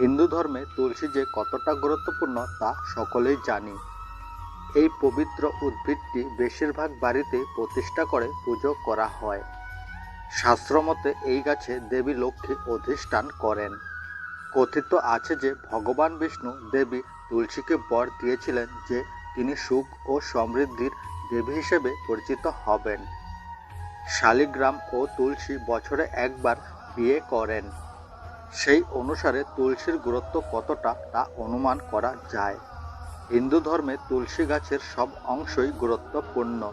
হিন্দু ধর্মে তুলসী যে কতটা গুরুত্বপূর্ণ তা সকলেই জানি। এই পবিত্র উদ্ভিদটি বেশিরভাগ বাড়িতে প্রতিষ্ঠা করে পুজো করা হয়। শাস্ত্রমতে এই গাছে দেবী লক্ষ্মী অধিষ্ঠান করেন। কথিত আছে যে ভগবান বিষ্ণু দেবী তুলসীকে বর দিয়েছিলেন যে তিনি সুখ ও সমৃদ্ধির দেবী হিসেবে পরিচিত হবেন। শালিগ্রাম ও তুলসী বছরে একবার বিয়ে করেন। সেই অনুসারে তুলসীর গুরুত্ব কতটা তা অনুমান করা যায়। হিন্দু ধর্মে তুলসী গাছের সব অংশই গুরুত্বপূর্ণ।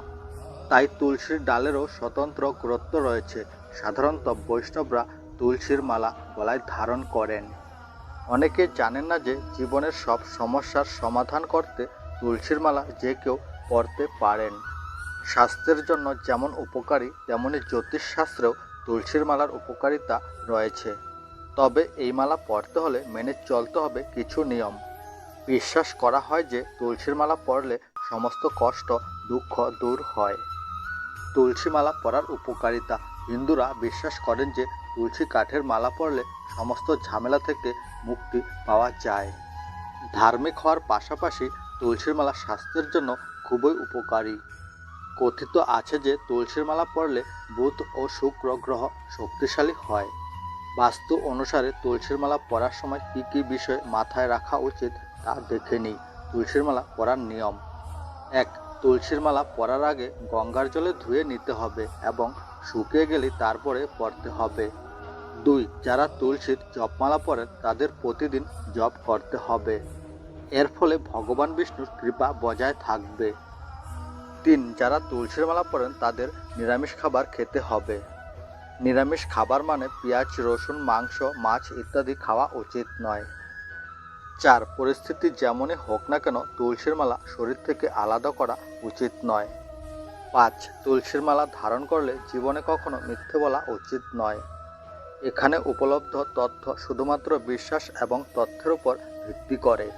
তাই তুলসীর ডালেরও স্বতন্ত্র গুরুত্ব রয়েছে। সাধারণত বৈষ্ণবরা তুলসীর মালা গলায় ধারণ করেন। অনেকে জানেন না যে জীবনের সব সমস্যার সমাধান করতে তুলসীর মালা যে কেউ পরতে পারেন। স্বাস্থ্যের জন্য যেমন উপকারী, তেমনি জ্যোতিষশাস্ত্রেও তুলসীর মালার উপকারিতা রয়েছে। তবে এই মালা পরতে হলে মেনে চলতে হবে কিছু নিয়ম। বিশ্বাস করা হয় যে তুলসীর মালা পরলে সমস্ত কষ্ট, দুঃখ দূর হয়। তুলসী মালা পরার উপকারিতা। হিন্দুরা বিশ্বাস করেন যে তুলসী কাঠের মালা পরলে সমস্ত ঝামেলা থেকে মুক্তি পাওয়া যায়। ধার্মিক হওয়ার পাশাপাশি তুলসীর মালা স্বাস্থ্যের জন্য খুবই উপকারী। কথিত আছে যে তুলসীর মালা পরলে বুধ ও শুক্র গ্রহ শক্তিশালী হয়। বাস্তু অনুসারে তুলসীর মালা পরার সময় কী কী বিষয় মাথায় রাখা উচিত তা দেখে নিই। তুলসীর মালা পরার নিয়ম। এক, তুলসীর মালা পরার আগে গঙ্গার জলে ধুয়ে নিতে হবে এবং শুকিয়ে গেলে তারপরে পরতে হবে। দুই, যারা তুলসীর জপমালা পরেন তাদের প্রতিদিন জপ করতে হবে। এর ফলে ভগবান বিষ্ণুর কৃপা বজায় থাকবে। তিন, যারা তুলসীর মালা পরেন তাদের নিরামিষ খাবার খেতে হবে। নিরামিষ খাবার মানে পেঁয়াজ, রসুন, মাংস, মাছ ইত্যাদি খাওয়া উচিত নয়। চার, পরিস্থিতি যেমনই হোক না কেন, তুলসীর মালা শরীর থেকে আলাদা করা উচিত নয়। পাঁচ, তুলসীর মালা ধারণ করলে জীবনে কখনো মিথ্যে বলা উচিত নয়। এখানে উপলব্ধ তথ্য শুধুমাত্র বিশ্বাস এবং তথ্যের উপর ভিত্তি করে।